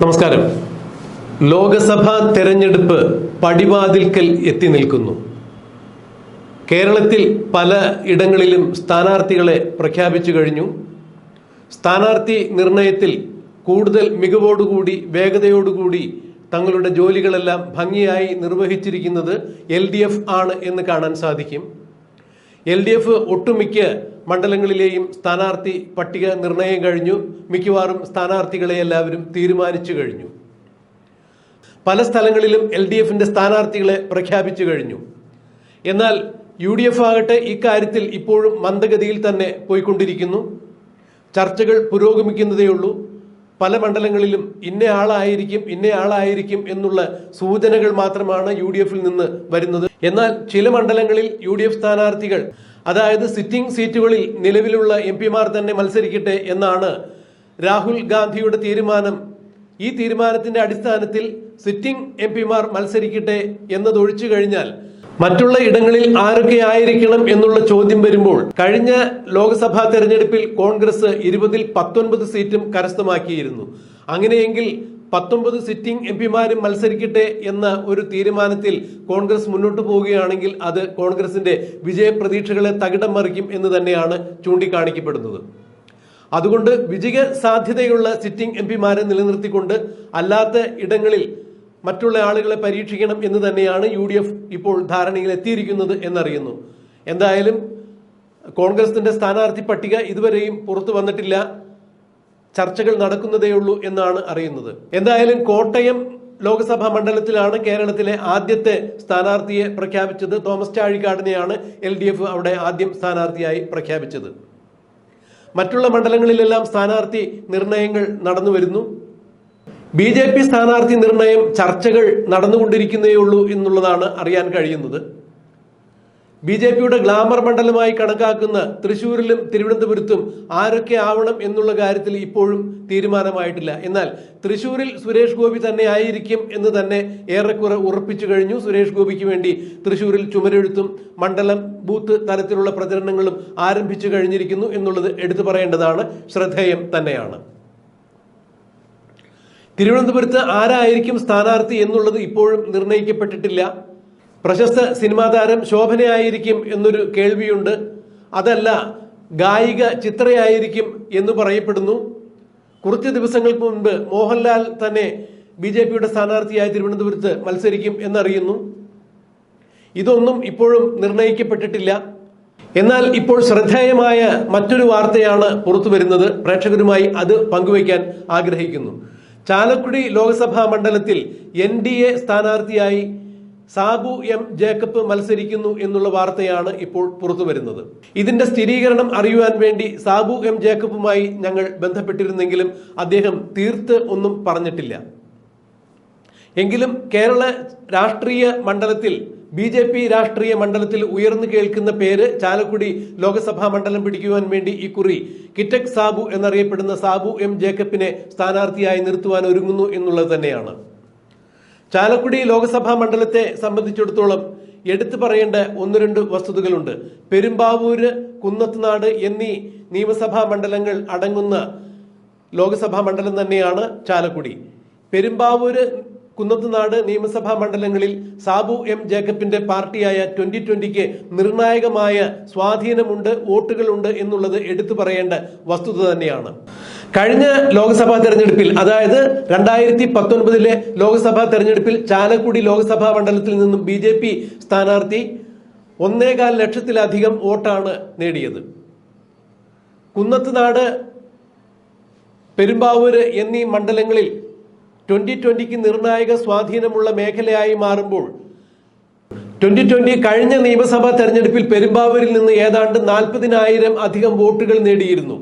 നമസ്കാരം. ലോകസഭാ തെരഞ്ഞെടുപ്പ് പടിവാതിൽക്കൽ എത്തി നിൽക്കുന്നു. കേരളത്തിൽ പല ഇടങ്ങളിലും സ്ഥാനാർത്ഥികളെ പ്രഖ്യാപിച്ചു കഴിഞ്ഞു. സ്ഥാനാർത്ഥി നിർണയത്തിൽ കൂടുതൽ മികവോടുകൂടി വേഗതയോടുകൂടി തങ്ങളുടെ ജോലികളെല്ലാം ഭംഗിയായി നിർവഹിച്ചിരിക്കുന്നത് എൽ ആണ് എന്ന് കാണാൻ സാധിക്കും. എൽ ഡി എഫ് ഒട്ടുമിക്ക മണ്ഡലങ്ങളിലെയും സ്ഥാനാർത്ഥി പട്ടിക നിർണയം കഴിഞ്ഞു. മിക്കവാറും സ്ഥാനാർത്ഥികളെ എല്ലാവരും തീരുമാനിച്ചു കഴിഞ്ഞു. പല സ്ഥലങ്ങളിലും എൽ ഡി എഫിന്റെ സ്ഥാനാർത്ഥികളെ പ്രഖ്യാപിച്ചു കഴിഞ്ഞു. എന്നാൽ യു ഡി എഫ് ആകട്ടെ ഇക്കാര്യത്തിൽ ഇപ്പോഴും മന്ദഗതിയിൽ തന്നെ പോയിക്കൊണ്ടിരിക്കുന്നു. ചർച്ചകൾ പുരോഗമിക്കുന്നതേയുള്ളൂ. പല മണ്ഡലങ്ങളിലും ഇന്നയാളായിരിക്കും ഇന്നയാളായിരിക്കും എന്നുള്ള സൂചനകൾ മാത്രമാണ് യു ഡി എഫിൽ നിന്ന് വരുന്നത്. എന്നാൽ ചില മണ്ഡലങ്ങളിൽ യു ഡി എഫ് സ്ഥാനാർത്ഥികൾ അതായത് സിറ്റിംഗ് സീറ്റുകളിൽ നിലവിലുള്ള എം പിമാർ തന്നെ മത്സരിക്കട്ടെ എന്നാണ് രാഹുൽ ഗാന്ധിയുടെ തീരുമാനം. ഈ തീരുമാനത്തിന്റെ അടിസ്ഥാനത്തിൽ സിറ്റിംഗ് എം പിമാർ മത്സരിക്കട്ടെ എന്നതൊഴിച്ചു കഴിഞ്ഞാൽ മറ്റുള്ള ഇടങ്ങളിൽ ആരൊക്കെ ആയിരിക്കണം എന്നുള്ള ചോദ്യം വരുമ്പോൾ കഴിഞ്ഞ ലോക്സഭാ തെരഞ്ഞെടുപ്പിൽ കോൺഗ്രസ് ഇരുപതിൽ പത്തൊൻപത് സീറ്റും കരസ്ഥമാക്കിയിരുന്നു. അങ്ങനെയെങ്കിൽ പത്തൊമ്പത് സിറ്റിംഗ് എം പിമാരും മത്സരിക്കട്ടെ എന്ന ഒരു തീരുമാനത്തിൽ കോൺഗ്രസ് മുന്നോട്ട് പോവുകയാണെങ്കിൽ അത് കോൺഗ്രസിന്റെ വിജയപ്രതീക്ഷകളെ തകിടം മറിക്കും എന്ന് തന്നെയാണ് ചൂണ്ടിക്കാണിക്കപ്പെടുന്നത്. അതുകൊണ്ട് വിജയ സാധ്യതയുള്ള സിറ്റിംഗ് എം പിമാരെ നിലനിർത്തിക്കൊണ്ട് അല്ലാത്ത ഇടങ്ങളിൽ മറ്റുള്ള ആളുകളെ പരീക്ഷിക്കണം എന്ന് തന്നെയാണ് യു ഡി എഫ് ഇപ്പോൾ ധാരണയിൽ എത്തിയിരിക്കുന്നത് എന്നറിയുന്നു. എന്തായാലും കോൺഗ്രസിന്റെ സ്ഥാനാർത്ഥി പട്ടിക ഇതുവരെയും പുറത്തു വന്നിട്ടില്ല. ചർച്ചകൾ നടക്കുന്നതേയുള്ളൂ എന്നാണ് അറിയുന്നത്. എന്തായാലും കോട്ടയം ലോക്സഭാ മണ്ഡലത്തിലാണ് കേരളത്തിലെ ആദ്യത്തെ സ്ഥാനാർത്ഥിയെ പ്രഖ്യാപിച്ചത്. തോമസ് ചാഴിക്കാടിനെയാണ് എൽ ഡി എഫ് അവിടെ ആദ്യം സ്ഥാനാർത്ഥിയായി പ്രഖ്യാപിച്ചത്. മറ്റുള്ള മണ്ഡലങ്ങളിലെല്ലാം സ്ഥാനാർത്ഥി നിർണയങ്ങൾ നടന്നു വരുന്നു ബി ജെ പി സ്ഥാനാർത്ഥി നിർണയം ചർച്ചകൾ നടന്നുകൊണ്ടിരിക്കുന്നേയുള്ളൂ എന്നുള്ളതാണ് അറിയാൻ കഴിയുന്നത്. ബി ജെ പിയുടെ ഗ്ലാമർ മണ്ഡലമായി കണക്കാക്കുന്ന തൃശൂരിലും തിരുവനന്തപുരത്തും ആരൊക്കെ ആവണം എന്നുള്ള കാര്യത്തിൽ ഇപ്പോഴും തീരുമാനമായിട്ടില്ല. എന്നാൽ തൃശൂരിൽ സുരേഷ് ഗോപി തന്നെ ആയിരിക്കും എന്ന് തന്നെ ഏറെക്കുറെ ഉറപ്പിച്ചു കഴിഞ്ഞു. സുരേഷ് ഗോപിക്ക് വേണ്ടി തൃശൂരിൽ ചുമരെഴുത്തും മണ്ഡലം ബൂത്ത് തലത്തിലുള്ള പ്രചരണങ്ങളും ആരംഭിച്ചു കഴിഞ്ഞിരിക്കുന്നു എന്നുള്ളത് എടുത്തു പറയേണ്ടതാണ്. ശ്രദ്ധേയം തന്നെയാണ്. തിരുവനന്തപുരത്ത് ആരായിരിക്കും സ്ഥാനാർത്ഥി എന്നുള്ളത് ഇപ്പോഴും നിർണയിക്കപ്പെട്ടിട്ടില്ല പ്രശസ്ത സിനിമാ താരം ശോഭനയായിരിക്കും എന്നൊരു കേൾവിയുണ്ട്. അതല്ല ഗായിക ചിത്രയായിരിക്കും എന്ന് പറയപ്പെടുന്നു. കുറച്ച് ദിവസങ്ങൾക്ക് മുൻപ് മോഹൻലാൽ തന്നെ ബി ജെ പിയുടെ സ്ഥാനാർത്ഥിയായി തിരുവനന്തപുരത്ത് മത്സരിക്കും എന്നറിയുന്നു. ഇതൊന്നും ഇപ്പോഴും നിർണയിക്കപ്പെട്ടിട്ടില്ല എന്നാൽ ഇപ്പോൾ ശ്രദ്ധേയമായ മറ്റൊരു വാർത്തയാണ് പുറത്തു വരുന്നത് പ്രേക്ഷകരുമായി അത് പങ്കുവയ്ക്കാൻ ആഗ്രഹിക്കുന്നു. ചാലക്കുടി ലോക്സഭാ മണ്ഡലത്തിൽ എൻ ഡി എ സ്ഥാനാർത്ഥിയായി സാബു എം ജേക്കബ് മത്സരിക്കുന്നു എന്നുള്ള വാർത്തയാണ് ഇപ്പോൾ പുറത്തു വരുന്നത് ഇതിന്റെ സ്ഥിരീകരണം അറിയുവാൻ വേണ്ടി സാബു എം ജേക്കബുമായി ഞങ്ങൾ ബന്ധപ്പെട്ടിരുന്നെങ്കിലും അദ്ദേഹം തീർത്ത് ഒന്നും പറഞ്ഞിട്ടില്ല. എങ്കിലും കേരള രാഷ്ട്രീയ മണ്ഡലത്തിൽ ബി ജെ പി രാഷ്ട്രീയ മണ്ഡലത്തിൽ ഉയർന്നു കേൾക്കുന്ന പേര് ചാലക്കുടി ലോക്സഭാ മണ്ഡലം പിടിക്കുവാൻ വേണ്ടി ഇക്കുറി കിറ്റക് സാബു എന്നറിയപ്പെടുന്ന സാബു എം ജേക്കബിനെ സ്ഥാനാർത്ഥിയായി നിർത്തുവാൻ ഒരുങ്ങുന്നു എന്നുള്ളത് തന്നെയാണ്. ചാലക്കുടി ലോക്സഭാ മണ്ഡലത്തെ സംബന്ധിച്ചിടത്തോളം എടുത്തു പറയേണ്ട ഒന്ന് രണ്ട് വസ്തുതകളുണ്ട്. പെരുമ്പാവൂര് കുന്നത്തുനാട് എന്നീ നിയമസഭാ മണ്ഡലങ്ങൾ അടങ്ങുന്ന ലോക്സഭാ മണ്ഡലം തന്നെയാണ് ചാലക്കുടി. പെരുമ്പാവൂര് കുന്നത്തുനാട് നിയമസഭാ മണ്ഡലങ്ങളിൽ സാബു എം ജേക്കബിന്റെ പാർട്ടിയായ ട്വന്റി ട്വന്റിക്ക് നിർണായകമായ സ്വാധീനമുണ്ട് വോട്ടുകളുണ്ട് എന്നുള്ളത് എടുത്തു പറയേണ്ട വസ്തുത തന്നെയാണ്. കഴിഞ്ഞ ലോക്സഭാ തെരഞ്ഞെടുപ്പിൽ അതായത് രണ്ടായിരത്തി പത്തൊൻപതിലെ ലോക്സഭാ തെരഞ്ഞെടുപ്പിൽ ചാലക്കുടി ലോക്സഭാ മണ്ഡലത്തിൽ നിന്നും ബി ജെ പി സ്ഥാനാർത്ഥി ഒന്നേകാൽ ലക്ഷത്തിലധികം വോട്ടാണ് നേടിയത്. കുന്നത്തുനാട് പെരുമ്പാവൂര് എന്നീ മണ്ഡലങ്ങളിൽ ട്വന്റി ട്വന്റിക്ക് നിർണായക സ്വാധീനമുള്ള മേഖലയായി മാറുമ്പോൾ ട്വന്റി ട്വന്റി കഴിഞ്ഞ നിയമസഭാ തെരഞ്ഞെടുപ്പിൽ പെരുമ്പാവൂരിൽ നിന്ന് ഏതാണ്ട് നാൽപ്പതിനായിരം അധികം വോട്ടുകൾ നേടിയിരുന്നു.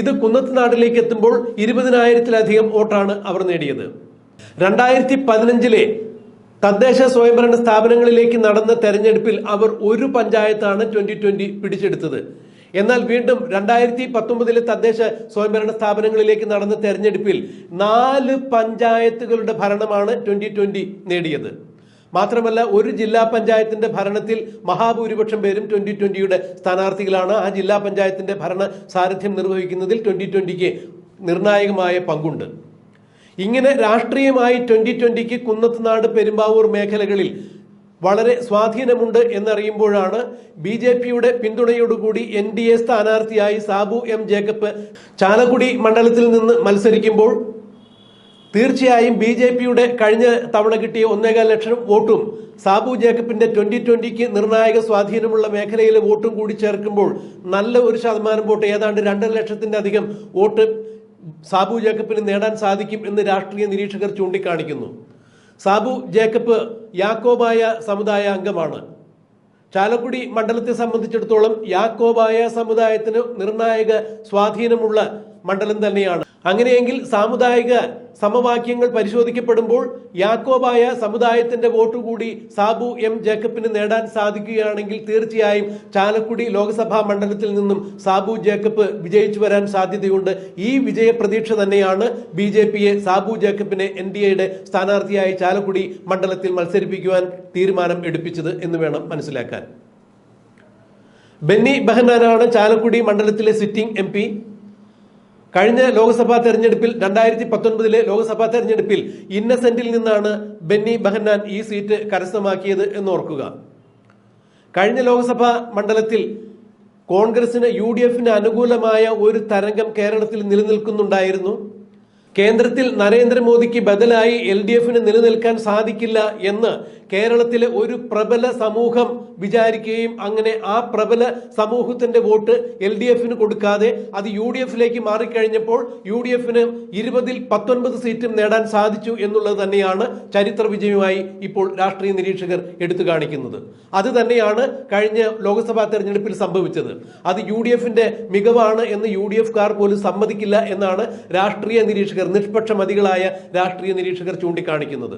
ഇത് കുന്നത്തുനാടിലേക്ക് എത്തുമ്പോൾ ഇരുപതിനായിരത്തിലധികം വോട്ടാണ് അവർ നേടിയത്. രണ്ടായിരത്തി പതിനഞ്ചിലെ തദ്ദേശ സ്വയംഭരണ സ്ഥാപനങ്ങളിലേക്ക് നടന്ന തെരഞ്ഞെടുപ്പിൽ അവർ ഒരു പഞ്ചായത്താണ് ട്വന്റി ട്വന്റി പിടിച്ചെടുത്തത്. എന്നാൽ വീണ്ടും രണ്ടായിരത്തി പത്തൊമ്പതിലെ തദ്ദേശ സ്വയംഭരണ സ്ഥാപനങ്ങളിലേക്ക് നടന്ന തെരഞ്ഞെടുപ്പിൽ നാല് പഞ്ചായത്തുകളുടെ ഭരണമാണ് ട്വന്റി ട്വന്റി നേടിയത്. മാത്രമല്ല ഒരു ജില്ലാ പഞ്ചായത്തിന്റെ ഭരണത്തിൽ മഹാഭൂരിപക്ഷം പേരും ട്വന്റി ട്വന്റിയുടെ സ്ഥാനാർത്ഥികളാണ്. ആ ജില്ലാ പഞ്ചായത്തിന്റെ ഭരണ സാരഥ്യം നിർവഹിക്കുന്നതിൽ ട്വന്റി ട്വന്റിക്ക് നിർണായകമായ പങ്കുണ്ട്. ഇങ്ങനെ രാഷ്ട്രീയമായി ട്വന്റി ട്വന്റിക്ക് കുന്നത്തുനാട് പെരുമ്പാവൂർ മേഖലകളിൽ വളരെ സ്വാധീനമുണ്ട് എന്നറിയുമ്പോഴാണ് ബി ജെ പിയുടെ പിന്തുണയോടുകൂടി എൻ ഡി എ സ്ഥാനാർത്ഥിയായി സാബു എം ജേക്കബ് ചാലക്കുടി മണ്ഡലത്തിൽ നിന്ന് മത്സരിക്കുമ്പോൾ തീർച്ചയായും ബി ജെ പിയുടെ കഴിഞ്ഞ തവണ കിട്ടിയ ഒന്നേകാൽ ലക്ഷം വോട്ടും സാബു ജേക്കബിന്റെ ട്വന്റി ട്വന്റിക്ക് നിർണായക സ്വാധീനമുള്ള മേഖലയിലെ വോട്ടും കൂടി ചേർക്കുമ്പോൾ നല്ല ഒരു ശതമാനം വോട്ട് ഏതാണ്ട് രണ്ടര ലക്ഷത്തിന്റെ അധികം വോട്ട് സാബു ജേക്കബിന് നേടാൻ സാധിക്കും എന്ന് രാഷ്ട്രീയ നിരീക്ഷകർ ചൂണ്ടിക്കാണിക്കുന്നു. സാബു ജേക്കബ് യാക്കോബായ സമുദായ അംഗമാണ്. ചാലക്കുടി മണ്ഡലത്തെ സംബന്ധിച്ചിടത്തോളം യാക്കോബായ സമുദായത്തിന് നിർണായക സ്വാധീനമുള്ള മണ്ഡലം തന്നെയാണ്. അങ്ങനെയെങ്കിൽ സാമുദായിക സമവാക്യങ്ങൾ പരിശോധിക്കപ്പെടുമ്പോൾ യാക്കോബായ സമുദായത്തിന്റെ വോട്ട് കൂടി സാബു എം ജേക്കബിന് നേടാൻ സാധിക്കുകയാണെങ്കിൽ തീർച്ചയായും ചാലക്കുടി ലോക്സഭാ മണ്ഡലത്തിൽ നിന്നും സാബു ജേക്കബ് വിജയിച്ചു വരാൻ സാധ്യതയുണ്ട്. ഈ വിജയ പ്രതീക്ഷ തന്നെയാണ് ബി ജെ പിയെ സാബു ജേക്കബിനെ എൻ ഡി എയുടെ സ്ഥാനാർത്ഥിയായി ചാലക്കുടി മണ്ഡലത്തിൽ മത്സരിപ്പിക്കുവാൻ തീരുമാനം എടുപ്പിച്ചത് എന്ന് വേണം മനസ്സിലാക്കാൻ. ബെന്നി ബെഹനാനാണ് ചാലക്കുടി മണ്ഡലത്തിലെ സിറ്റിംഗ് എം കഴിഞ്ഞ ലോക്സഭാ തെരഞ്ഞെടുപ്പിൽ രണ്ടായിരത്തി പത്തൊൻപതിലെ ലോക്സഭാ തെരഞ്ഞെടുപ്പിൽ ഇന്നസെന്റിൽ നിന്നാണ് ബെന്നി ബഹന്നാൻ ഈ സീറ്റ് കരസ്ഥമാക്കിയത് എന്നോർക്കുക. കഴിഞ്ഞ ലോക്സഭാ മണ്ഡലത്തിൽ കോൺഗ്രസിന് യു ഡി എഫിന് അനുകൂലമായ ഒരു തരംഗം കേരളത്തിൽ നിലനിൽക്കുന്നുണ്ടായിരുന്നു. കേന്ദ്രത്തിൽ നരേന്ദ്രമോദിക്ക് ബദലായി എൽ ഡി എഫിന് നിലനിൽക്കാൻ സാധിക്കില്ല എന്ന് കേരളത്തിലെ ഒരു പ്രബല സമൂഹം വിചാരിക്കുകയും അങ്ങനെ ആ പ്രബല സമൂഹത്തിന്റെ വോട്ട് എൽ ഡി എഫിന് കൊടുക്കാതെ അത് യു ഡി എഫിലേക്ക് മാറിക്കഴിഞ്ഞപ്പോൾ യു ഡി എഫിന് ഇരുപതിൽ പത്തൊൻപത് സീറ്റും നേടാൻ സാധിച്ചു എന്നുള്ളത് തന്നെയാണ് ചരിത്ര വിജയമായി ഇപ്പോൾ രാഷ്ട്രീയ നിരീക്ഷകർ എടുത്തു കാണിക്കുന്നത്. അത് തന്നെയാണ് കഴിഞ്ഞ ലോക്സഭാ തെരഞ്ഞെടുപ്പിൽ സംഭവിച്ചത്. അത് യു ഡി എഫിന്റെ മികവാണ് എന്ന് യു ഡി എഫ് കാർ പോലും സമ്മതിക്കില്ല എന്നാണ് രാഷ്ട്രീയ നിരീക്ഷകർ നിഷ്പക്ഷമതികളായ രാഷ്ട്രീയ നിരീക്ഷകർ ചൂണ്ടിക്കാണിക്കുന്നത്.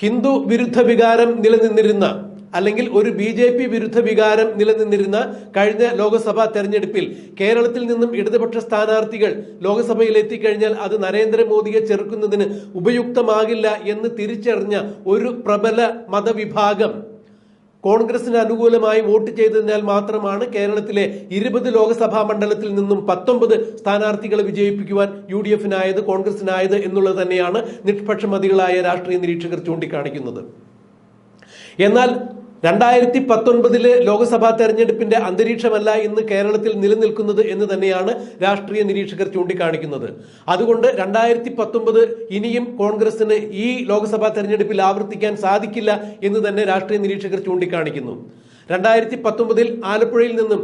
ഹിന്ദു വിരുദ്ധ വികാരം നിലനിന്നിരുന്ന അല്ലെങ്കിൽ ഒരു ബി ജെ പി വിരുദ്ധ വികാരം നിലനിന്നിരുന്ന കഴിഞ്ഞ ലോക്സഭാ തെരഞ്ഞെടുപ്പിൽ കേരളത്തിൽ നിന്നും ഇടതുപക്ഷ സ്ഥാനാർത്ഥികൾ ലോക്സഭയിൽ എത്തിക്കഴിഞ്ഞാൽ അത് നരേന്ദ്രമോദിയെ ചെറുക്കുന്നതിന് ഉപയുക്തമാകില്ല എന്ന് തിരിച്ചറിഞ്ഞ ഒരു പ്രബല മതവിഭാഗം കോൺഗ്രസിന് അനുകൂലമായി വോട്ട് ചെയ്തതിനാൽ മാത്രമാണ് കേരളത്തിലെ ഇരുപത് ലോക്സഭാ മണ്ഡലത്തിൽ നിന്നും പത്തൊമ്പത് സ്ഥാനാർത്ഥികളെ വിജയിപ്പിക്കുവാൻ യു ഡി എഫിനായത് കോൺഗ്രസിനായത് എന്നുള്ളത് തന്നെയാണ് നിഷ്പക്ഷമതികളായ രാഷ്ട്രീയ നിരീക്ഷകർ ചൂണ്ടിക്കാണിക്കുന്നത്. എന്നാൽ രണ്ടായിരത്തി പത്തൊൻപതിലെ ലോക്സഭാ തെരഞ്ഞെടുപ്പിന്റെ അന്തരീക്ഷമല്ല ഇന്ന് കേരളത്തിൽ നിലനിൽക്കുന്നത് എന്ന് തന്നെയാണ് രാഷ്ട്രീയ നിരീക്ഷകർ ചൂണ്ടിക്കാണിക്കുന്നത്. അതുകൊണ്ട് രണ്ടായിരത്തി പത്തൊമ്പത് ഇനിയും കോൺഗ്രസിന് ഈ ലോക്സഭാ തെരഞ്ഞെടുപ്പിൽ ആവർത്തിക്കാൻ സാധിക്കില്ല എന്ന് തന്നെ രാഷ്ട്രീയ നിരീക്ഷകർ ചൂണ്ടിക്കാണിക്കുന്നു. രണ്ടായിരത്തി പത്തൊമ്പതിൽ ആലപ്പുഴയിൽ നിന്നും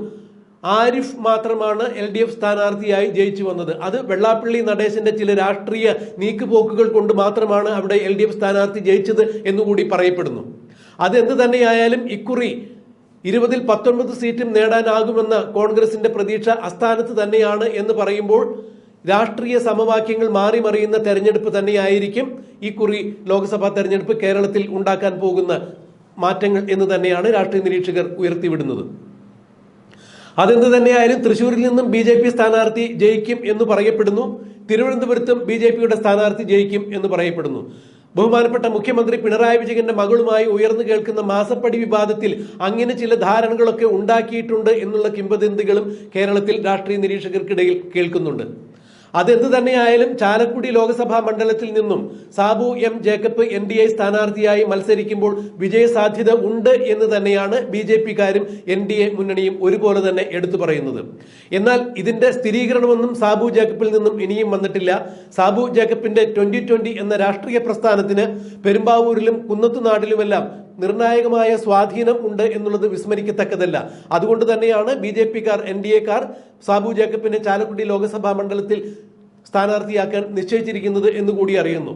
ആരിഫ് മാത്രമാണ് എൽ ഡി എഫ് സ്ഥാനാർത്ഥിയായി ജയിച്ചു വന്നത്. അത് വെള്ളാപ്പള്ളി നടേശന്റെ ചില രാഷ്ട്രീയ നീക്കുപോക്കുകൾ കൊണ്ട് മാത്രമാണ് അവിടെ എൽ ഡി എഫ് സ്ഥാനാർത്ഥി ജയിച്ചത് എന്നുകൂടി പറയപ്പെടുന്നു. അതെന്ത് തന്നെയായാലും ഇക്കുറി ഇരുപതിൽ പത്തൊൻപത് സീറ്റും നേടാനാകുമെന്ന കോൺഗ്രസിന്റെ പ്രതീക്ഷ അസ്ഥാനത്ത് തന്നെയാണ് എന്ന് പറയുമ്പോൾ രാഷ്ട്രീയ സമവാക്യങ്ങൾ മാറി മറിയുന്ന തെരഞ്ഞെടുപ്പ് തന്നെയായിരിക്കും ഇക്കുറി ലോക്സഭാ തെരഞ്ഞെടുപ്പ് കേരളത്തിൽ ഉണ്ടാക്കാൻ പോകുന്ന മാറ്റങ്ങൾ എന്ന് തന്നെയാണ് രാഷ്ട്രീയ നിരീക്ഷകർ ഉയർത്തിവിടുന്നത്. അതെന്ത് തന്നെയായാലും തൃശൂരിൽ നിന്നും ബി ജെ പി സ്ഥാനാർത്ഥി ജയിക്കും എന്ന് പറയപ്പെടുന്നു. തിരുവനന്തപുരത്തും ബി ജെ പിയുടെ സ്ഥാനാർത്ഥി ജയിക്കും എന്ന് പറയപ്പെടുന്നു. ബഹുമാനപ്പെട്ട മുഖ്യമന്ത്രി പിണറായി വിജയന്റെ മകളുമായി ഉയർന്നു കേൾക്കുന്ന മാസപ്പടി വിവാദത്തിൽ അങ്ങനെ ചില ധാരണകളൊക്കെ ഉണ്ടാക്കിയിട്ടുണ്ട് എന്നുള്ള കിംവദന്തികളും കേരളത്തിൽ രാഷ്ട്രീയ നിരീക്ഷകർക്കിടയിൽ കേൾക്കുന്നുണ്ട്. അതെന്ത് തന്നെയായാലും ചാലക്കുടി ലോക്സഭാ മണ്ഡലത്തിൽ നിന്നും Sabu M Jacob N D A സ്ഥാനാർത്ഥിയായി മത്സരിക്കുമ്പോൾ വിജയസാധ്യത ഉണ്ട് എന്ന് തന്നെയാണ് ബി ജെ പിക്കാരും എൻ ഡി എ മുന്നണിയും ഒരുപോലെ തന്നെ എടുത്തു പറയുന്നത്. എന്നാൽ ഇതിന്റെ സ്ഥിരീകരണമൊന്നും സാബു ജേക്കബിൽ നിന്നും ഇനിയും വന്നിട്ടില്ല. സാബു ജേക്കബിന്റെ ട്വന്റി ട്വന്റി എന്ന രാഷ്ട്രീയ പ്രസ്ഥാനത്തിന് പെരുമ്പാവൂരിലും കുന്നത്തുനാട്ടിലുമെല്ലാം നിർണായകമായ സ്വാധീനം ഉണ്ട് എന്നുള്ളത് വിസ്മരിക്കത്തക്കതല്ല. അതുകൊണ്ട് തന്നെയാണ് ബി ജെ പിക്കാർ എൻ ഡി എക്കാർ സാബു ജേക്കബിനെ ചാലക്കുടി ലോക്സഭാ മണ്ഡലത്തിൽ സ്ഥാനാർത്ഥിയാക്കാൻ നിശ്ചയിച്ചിരിക്കുന്നത് എന്നുകൂടി അറിയുന്നു.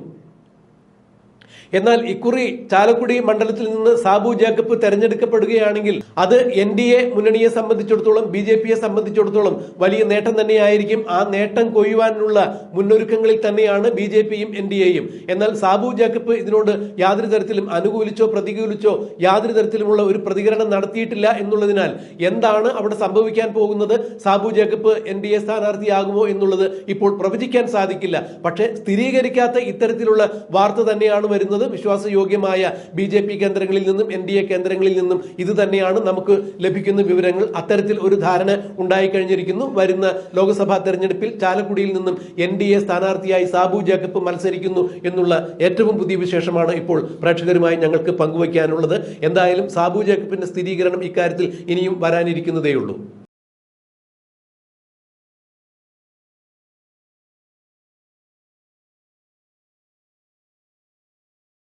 എന്നാൽ ഇക്കുറി ചാലക്കുടി മണ്ഡലത്തിൽ നിന്ന് സാബു ജേക്കബ് തെരഞ്ഞെടുക്കപ്പെടുകയാണെങ്കിൽ അത് എൻ ഡി എ മുന്നണിയെ സംബന്ധിച്ചിടത്തോളം ബി ജെ പിയെ സംബന്ധിച്ചിടത്തോളം വലിയ നേട്ടം തന്നെയായിരിക്കും. ആ നേട്ടം കൊയ്യുവാനുള്ള മുന്നൊരുക്കങ്ങളിൽ തന്നെയാണ് ബി ജെ പിയും എൻ ഡി എയും. എന്നാൽ സാബു ജേക്കബ് ഇതിനോട് യാതൊരു തരത്തിലും അനുകൂലിച്ചോ പ്രതികൂലിച്ചോ യാതൊരു തരത്തിലുമുള്ള ഒരു പ്രതികരണം നടത്തിയിട്ടില്ല എന്നുള്ളതിനാൽ എന്താണ് അവിടെ സംഭവിക്കാൻ പോകുന്നത്? Sabu Jacob N D A സ്ഥാനാർത്ഥിയാകുമോ എന്നുള്ളത് ഇപ്പോൾ പ്രവചിക്കാൻ സാധിക്കില്ല. പക്ഷേ സ്ഥിരീകരിക്കാത്ത ഇത്തരത്തിലുള്ള വാർത്ത തന്നെയാണ് വരുന്നത്. ലഭിക്കുന്നത് വിശ്വാസയോഗ്യമായ ബി ജെ പി കേന്ദ്രങ്ങളിൽ നിന്നും എൻ ഡി എ കേന്ദ്രങ്ങളിൽ നിന്നും ഇത് തന്നെയാണ് നമുക്ക് ലഭിക്കുന്ന വിവരങ്ങൾ. അത്തരത്തിൽ ഒരു ധാരണ ഉണ്ടായിക്കഴിഞ്ഞിരിക്കുന്നു. വരുന്ന ലോക്സഭാ തെരഞ്ഞെടുപ്പിൽ ചാലക്കുടിയിൽ നിന്നും എൻ ഡി എ സ്ഥാനാർത്ഥിയായി സാബു ജേക്കബ് മത്സരിക്കുന്നു എന്നുള്ള ഏറ്റവും പുതിയ വിശേഷമാണ് ഇപ്പോൾ പ്രേക്ഷകരുമായി ഞങ്ങൾക്ക് പങ്കുവയ്ക്കാനുള്ളത്. എന്തായാലും സാബു ജേക്കബിന്റെ സ്ഥിരീകരണം ഇക്കാര്യത്തിൽ ഇനിയും വരാനിരിക്കുന്നതേയുള്ളൂ.